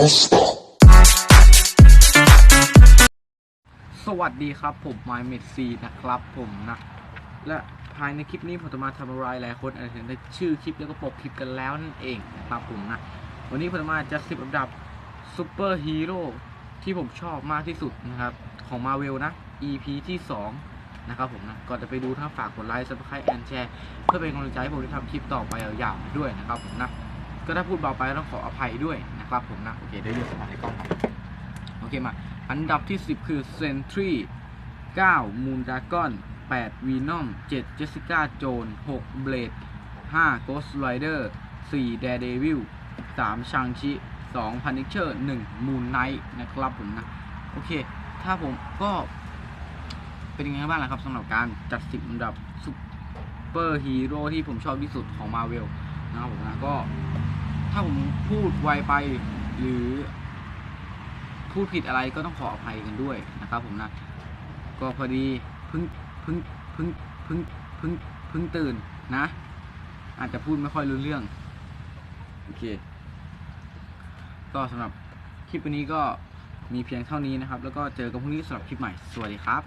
monster. สวัสดีครับผม My m e d C นะครับผมนะ และภายในคลิปนี้ผมจะมาทำอะไรหลายคนอาจจะเห็นในชื่อคลิปแล้วก็ปกคลิปกันแล้วนั่นเองนะครับผมนะ วันนี้ผมจะมาจัดสิบอันดับซูเปอร์ฮีโร่ที่ผมชอบมากที่สุดนะครับ ของ Marvel นะ EP ที่ 2 นะครับผมนะ ก่อนจะไปดูถ้าฝากกดไลค์ subscribe and share เพื่อเป็นกำลังใจให้ผมได้ทำคลิปต่อไปยาวๆด้วยนะครับผมนะ ก็ถ้าพูดเบาไปต้องขออภัยด้วย นะครับผมนะโอเคเดี๋ยวดูสถานการณ์ครับโอเคมาอันดับที่ 10 คือ Sentry 9 Moon Dragon 8 Venom 7 Jessica Jones 6 Blade 5 Ghost Rider 4 Daredevil 3 Shang-Chi 2 Punisher 1 Moon Knight นะครับผมนะ โอเค ถ้าผมก็เป็นยังไงบ้างล่ะครับสำหรับการจัด 10 อันดับซุปเปอร์ฮีโร่ที่ผมชอบที่สุดของ Marvel นะครับผมนะก็ ถ้าผมพูดไวไปหรือพูดผิดอะไรก็ต้องขออภัยกันด้วยนะครับผมนะก็พอดีเพิ่งเพิ่งเพิ่งเพิ่งเพิ่งเพิ่งตื่นนะ อาจจะพูดไม่ค่อยรู้เรื่องโอเค ก็สำหรับคลิปวันนี้ก็มีเพียงเท่านี้นะครับ แล้วก็เจอกันพรุ่งนี้สำหรับคลิปใหม่ สวัสดีครับ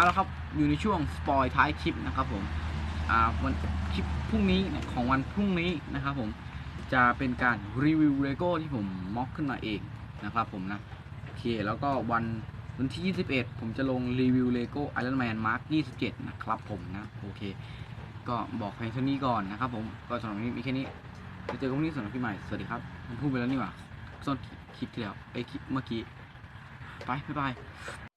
เอาละครับอยู่ในช่วงสปอยท้ายคลิปนะครับผมอ่าวันคลิปพรุ่งนี้ของวันพรุ่งนี้นะครับผมจะเป็นการรีวิวเลโก้ที่ผมม็อกขึ้นมาเองนะครับผมนะโอเคแล้วก็วันวันที่ 21 ผมจะลงรีวิวเลโก้ไอรอนแมนมาร์ค27 นะครับผมนะโอเค ก็บอกเพียงเท่านี้ก่อนนะครับผมก็สำหรับวันนี้มีแค่นี้จะเจอกันพรุ่งนี้สำหรับพี่ใหม่สวัสดีครับผมพูดไปแล้วนี่หว่าต้นคลิปที่แล้วไอคลิปเมื่อกี้ไปบ๊ายบาย